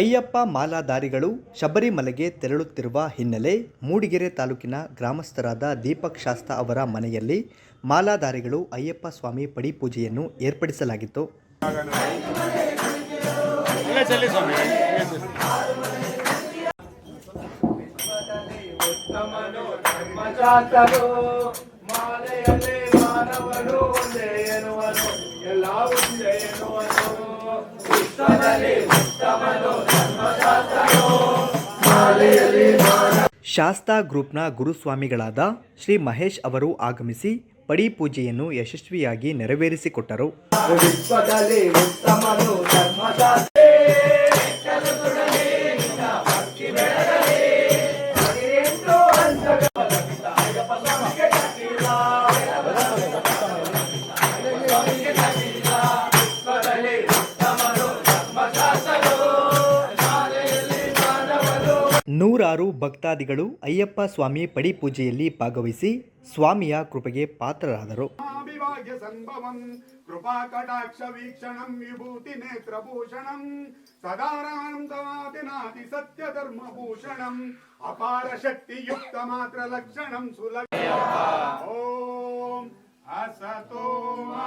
ಅಯ್ಯಪ್ಪ ಮಾಲಾಧಾರಿಗಳು ಶಬರಿಮಲೆಗೆ ತೆರಳುತ್ತಿರುವ ಹಿನ್ನೆಲೆ ಮೂಡಿಗೆರೆ ತಾಲೂಕಿನ ಗ್ರಾಮಸ್ಥರಾದ ದೀಪಕ್ ಶಾಸ್ತ ಅವರ ಮನೆಯಲ್ಲಿ ಮಾಲಾಧಾರಿಗಳು ಅಯ್ಯಪ್ಪ ಸ್ವಾಮಿ ಪಡಿಪೂಜೆಯನ್ನು ಏರ್ಪಡಿಸಲಾಗಿತ್ತು. ಶಾಸ್ತಾ ಗ್ರೂಪ್ನ ಗುರುಸ್ವಾಮಿಗಳಾದ ಶ್ರೀ ಮಹೇಶ್ ಅವರು ಆಗಮಿಸಿ ಪಡಿ ಪೂಜೆಯನ್ನು ಯಶಸ್ವಿಯಾಗಿ ನೆರವೇರಿಸಿಕೊಟ್ಟರು. ನೂರಾರು ಭಕ್ತಾದಿಗಳು ಅಯ್ಯಪ್ಪ ಸ್ವಾಮಿ ಪಡಿಪೂಜೆಯಲ್ಲಿ ಭಾಗವಹಿಸಿ ಸ್ವಾಮಿಯ ಕೃಪೆಗೆ ಪಾತ್ರರಾದರು. ಕೃಪಾ ಸಂಭವಂ ಕೃಪಾಕಟಾಕ್ಷವೀಕ್ಷಣಂ ವಿಭೂತಿ ನೇತ್ರ ಭೂಷಣಂ ಸದಾರಾನಂದವಾದಿನಾದಿ ಸತ್ಯ ಧರ್ಮ ಅಪಾರ ಶಕ್ತಿ ಮಾತ್ರ ಲಕ್ಷಣಂ ಸುಲಭ. ಓಂ ಅಸತೋ ಮಾ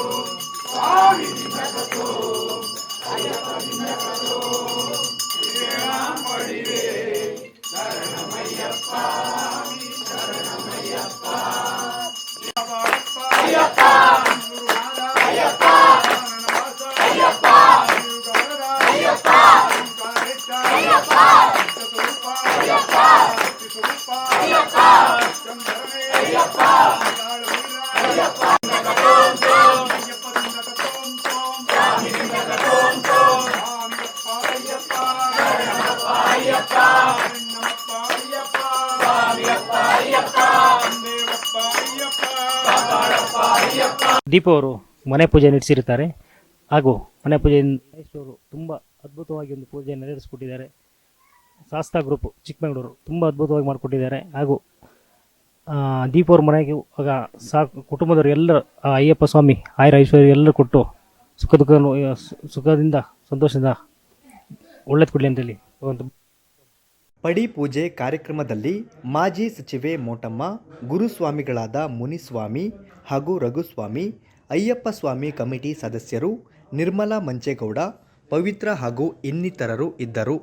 ದೀಪ ಅವರು ಮನೆ ಪೂಜೆ ನಡೆಸಿರುತ್ತಾರೆ. ಹಾಗೂ ಮನೆ ಪೂಜೆಯಿಂದ ಮಹೇಶ್ವರು ತುಂಬ ಅದ್ಭುತವಾಗಿ ಒಂದು ಪೂಜೆ ನೆರವೇರಿಸಿಕೊಟ್ಟಿದ್ದಾರೆ. ಶಾಸ್ತಾ ಗ್ರೂಪ್ ಚಿಕ್ಕಮಗಳೂರು ತುಂಬ ಅದ್ಭುತವಾಗಿ ಮಾಡಿಕೊಟ್ಟಿದ್ದಾರೆ. ಹಾಗೂ ದೀಪವ್ರ ಮನೆಗೆ ಆಗ ಸಾ ಕುಟುಂಬದವರು ಎಲ್ಲರೂ ಅಯ್ಯಪ್ಪ ಸ್ವಾಮಿ, ಆಯರ ಐಶ್ವರ್ಯ ಎಲ್ಲರೂ ಕೊಟ್ಟು ಸುಖ ದುಃಖ ಸುಖದಿಂದ, ಸಂತೋಷದಿಂದ ಒಳ್ಳೇದು ಕೊಡಲಿ ಅಂತೇಳಿ ಒಂದು ಪಡಿಪೂಜೆ ಕಾರ್ಯಕ್ರಮದಲ್ಲಿ ಮಾಜಿ ಸಚಿವೆ ಮೋಟಮ್ಮ ಗುರುಸ್ವಾಮಿಗಳಾದ ಮುನಿಸ್ವಾಮಿ ಹಾಗೂ ರಘುಸ್ವಾಮಿ, ಅಯ್ಯಪ್ಪ ಸ್ವಾಮಿ ಕಮಿಟಿ ಸದಸ್ಯರು ನಿರ್ಮಲಾ ಮಂಚೇಗೌಡ ಪವಿತ್ರ ಹಾಗೂ ಇನ್ನಿತರರು ಇದ್ದರು.